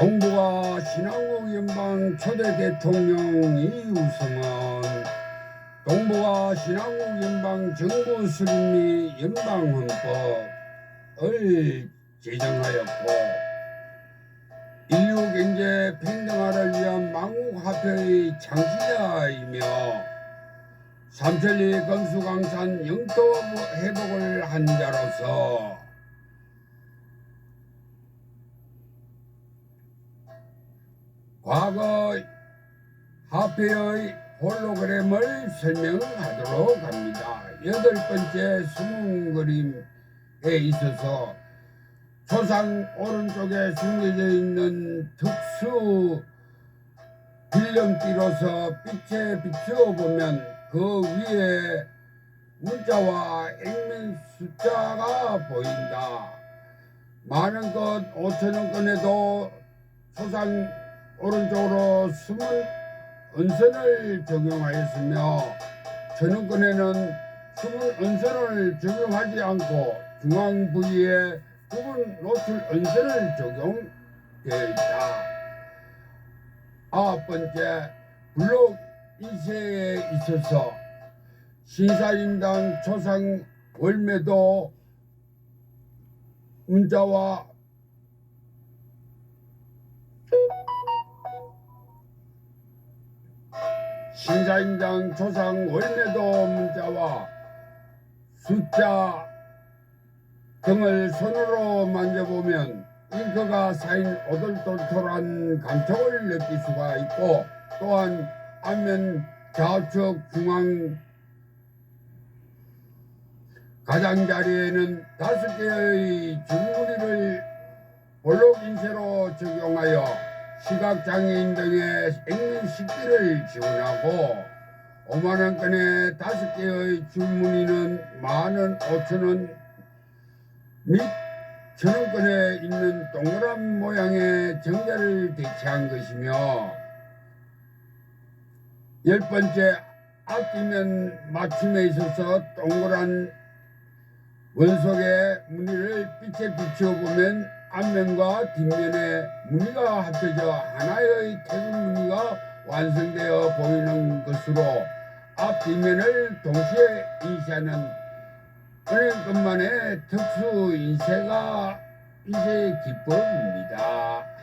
동부가 신한국 연방 초대 대통령 이우성은 동부가 신한국 연방 정부 수립 및 연방 헌법을 제정하였고 인류 경제 평등화를 위한 망국 화폐의 창시자이며 삼천리 금수강산 영토 회복을 한 자로서 과거 화폐의 홀로그램을 설명하도록 합니다. 여덟 번째 수문 그림에 있어서 초상 오른쪽에 숨겨져 있는 특수 필름띠로서 빛에 비추어 보면 그 위에 문자와 액면 숫자가 보인다. 많은 것 5천 원권에도 초상 오른쪽으로 숨은 은선을 적용하였으며 천원권에는 숨은 은선을 적용하지 않고 중앙 부위에 부분 노출 은선을 적용되어 있다. 아홉 번째 블록 인쇄에 있어서 신사임당 초상 월매도 문자와 신사임당 초상 월매도 문자와 숫자 등을 손으로 만져보면 잉크가 쌓인 오돌토돌한 감촉을 느낄 수가 있고 또한 앞면 좌측 중앙 가장자리에는 다섯 개의 줄무늬를 볼록 인쇄로 적용하여 시각장애인 등의 액면 식기를 지원하고 5만원권의 다섯 개의 줄무늬는 만원, 오천원 및 천원권에 있는 동그란 모양의 정자를 대체한 것이며 열 번째 앞뒤면 맞춤에 있어서 동그란 원석의 무늬를 빛에 비추어 보면 앞면과 뒷면의 무늬가 합쳐져 하나의 태극 무늬가 완성되어 보이는 것으로 앞 뒷면을 동시에 인쇄하는 은행것만의 특수 인쇄가 인쇄 기법입니다.